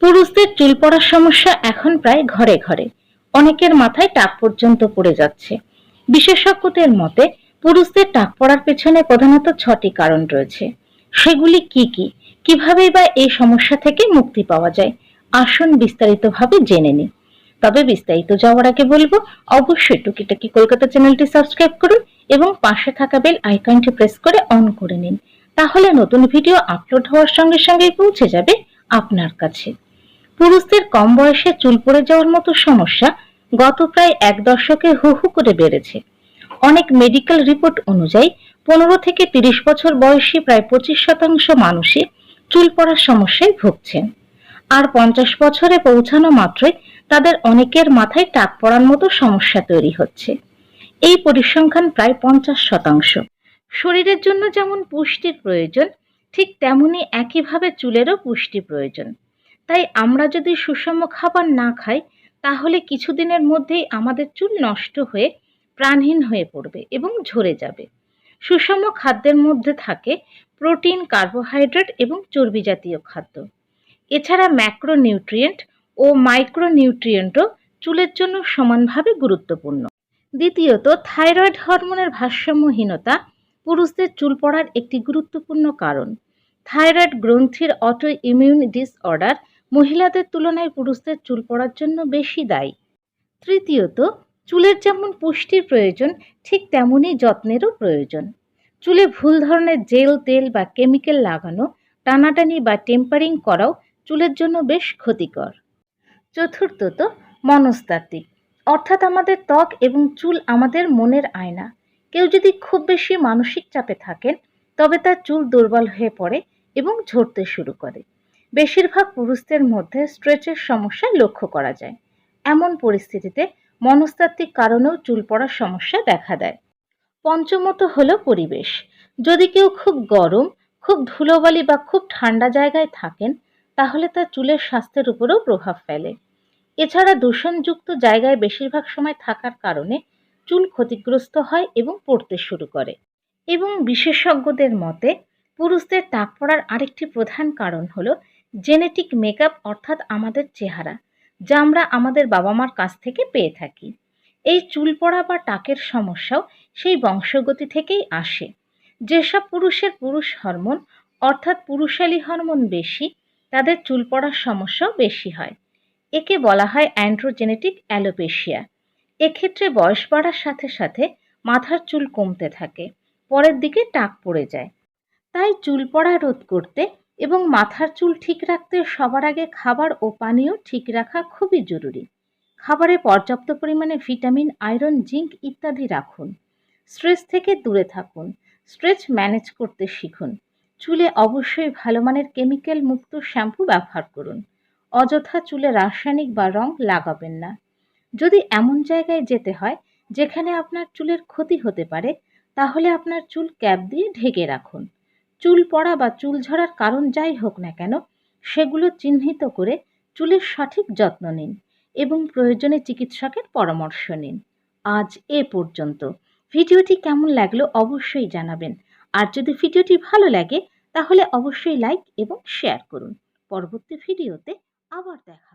পুরুষদের চুল পড়ার সমস্যা এখন প্রায় ঘরে ঘরে। অনেকের মাথায় টাক পর্যন্ত পড়ে যাচ্ছে। বিশেষজ্ঞদের মতে, পুরুষদের টাক পড়ার পেছনে প্রধানত ছটি কারণ রয়েছে। সেগুলি কি কি? কীভাবে বা এই সমস্যা থেকে মুক্তি পাওয়া যায়? আসুন বিস্তারিতভাবে জেনে নিই। তবে বিস্তারিত যাওয়ার আগে বলব, অবশ্যই টুকিটাকি কলকাতা চ্যানেলটি সাবস্ক্রাইব করুন এবং পাশে থাকা বেল আইকনটি প্রেস করে অন করে নিন। তাহলে নতুন ভিডিও আপলোড হওয়ার সঙ্গে সঙ্গেই পৌঁছে যাবে আপনার কাছে। পুরুষদের কম বয়সে চুল পড়ে যাওয়ার মতো সমস্যা গত প্রায় এক দশকে হু হু করে বেড়েছে। অনেক মেডিকেল রিপোর্ট অনুযায়ী পনেরো থেকে তিরিশ বছর বয়সী প্রায় পঁচিশ শতাংশ মানুষই চুল পড়ার সমস্যায় ভুগছেন। আর পঞ্চাশ বছরে পৌঁছানো মাত্রই তাদের অনেকের মাথায় টাক পড়ার মতো সমস্যা তৈরি হচ্ছে। এই পরিসংখ্যান প্রায় পঞ্চাশ শতাংশ। শরীরের জন্য যেমন পুষ্টির প্রয়োজন, ঠিক তেমনি একইভাবে চুলেরও পুষ্টি প্রয়োজন। তাই আমরা যদি সুষম খাবার না খাই, তাহলে কিছুদিনের মধ্যেই আমাদের চুল নষ্ট হয়ে প্রাণহীন হয়ে পড়বে এবং ঝরে যাবে। সুষম খাদ্যের মধ্যে থাকে প্রোটিন, কার্বোহাইড্রেট এবং চর্বি জাতীয় খাদ্য। এছাড়া ম্যাক্রোনিউট্রিয়েন্ট ও মাইক্রোনিউট্রিয়েন্টও চুলের জন্য সমানভাবে গুরুত্বপূর্ণ। দ্বিতীয়ত, থাইরয়েড হরমোনের ভারসাম্যহীনতা পুরুষদের চুল পড়ার একটি গুরুত্বপূর্ণ কারণ। থাইরয়েড গ্রন্থির অটো ইমিউন ডিসঅর্ডার মহিলাদের তুলনায় পুরুষদের চুল পড়ার জন্য বেশি দায়ী। তৃতীয়ত, চুলের যেমন পুষ্টির প্রয়োজন, ঠিক তেমনই যত্নেরও প্রয়োজন। চুলে ভুল ধরনের জেল, তেল বা কেমিক্যাল লাগানো, টানাটানি বা টেম্পারিং করাও চুলের জন্য বেশ ক্ষতিকর। চতুর্থত, মনস্তাত্ত্বিক। অর্থাৎ আমাদের ত্বক এবং চুল আমাদের মনের আয়না। কেউ যদি খুব বেশি মানসিক চাপে থাকেন, তবে তার চুল দুর্বল হয়ে পড়ে এবং ঝরতে শুরু করে। বেশিরভাগ পুরুষদের মধ্যে স্ট্রেচের সমস্যা লক্ষ্য করা যায়। এমন পরিস্থিতিতে মনস্তাত্ত্বিক কারণেও চুল পড়ার সমস্যা দেখা দেয়। পঞ্চমত হলো পরিবেশ। যদি কেউ খুব গরম, খুব ধুলোবালি বা খুব ঠান্ডা জায়গায় থাকেন, তাহলে তার চুলের স্বাস্থ্যের উপরেও প্রভাব ফেলে। এছাড়া দূষণযুক্ত জায়গায় বেশিরভাগ সময় থাকার কারণে চুল ক্ষতিগ্রস্ত হয় এবং পড়তে শুরু করে। এবং বিশেষজ্ঞদের মতে, পুরুষদের টাক পড়ার আরেকটি প্রধান কারণ হলো জেনেটিক মেকআপ অর্থাৎ আমাদের চেহারা, যা আমরা আমাদের বাবা মার কাছ থেকে পেয়ে থাকি। এই চুল পড়া বা টাকের সমস্যাও সেই বংশগতি থেকেই আসে। যেসব পুরুষের পুরুষ হরমোন, অর্থাৎ পুরুষালী হরমোন বেশি, তাদের চুল পড়ার সমস্যাও বেশি হয়। একে বলা হয় অ্যান্ড্রোজেনেটিক অ্যালোপেশিয়া এক্ষেত্রে বয়স বাড়ার সাথে সাথে মাথার চুল কমতে থাকে, পরের দিকে টাক পড়ে যায়। তাই চুল পড়া রোধ করতে এবং মাথার চুল ঠিক রাখতে সবার আগে খাবার ও পানীয় ঠিক রাখা খুবই জরুরি। খাবারে পর্যাপ্ত পরিমাণে ভিটামিন, আয়রন, জিঙ্ক ইত্যাদি রাখুন। স্ট্রেস থেকে দূরে থাকুন। স্ট্রেচ ম্যানেজ করতে শিখুন। চুলে অবশ্যই ভালো মানের কেমিক্যাল মুক্ত শ্যাম্পু ব্যবহার করুন। অযথা চুলে রাসায়নিক বা রং লাগাবেন না। যদি এমন জায়গায় যেতে হয়, যেখানে আপনার চুলের ক্ষতি হতে পারে, তাহলে আপনার চুল ক্যাপ দিয়ে ঢেকে রাখুন। চুল পড়া বা চুল ঝরার কারণ যাই হোক না কেন, সেগুলো চিহ্নিত করে চুলের সঠিক যত্ন নিন এবং প্রয়োজনে চিকিৎসকের পরামর্শ নিন। আজ এ পর্যন্ত। ভিডিওটি কেমন লাগল অবশ্যই জানাবেন। আর যদি ভিডিওটি ভালো লাগে, তাহলে অবশ্যই লাইক এবং শেয়ার করুন। পরবর্তী ভিডিওতে আবার দেখা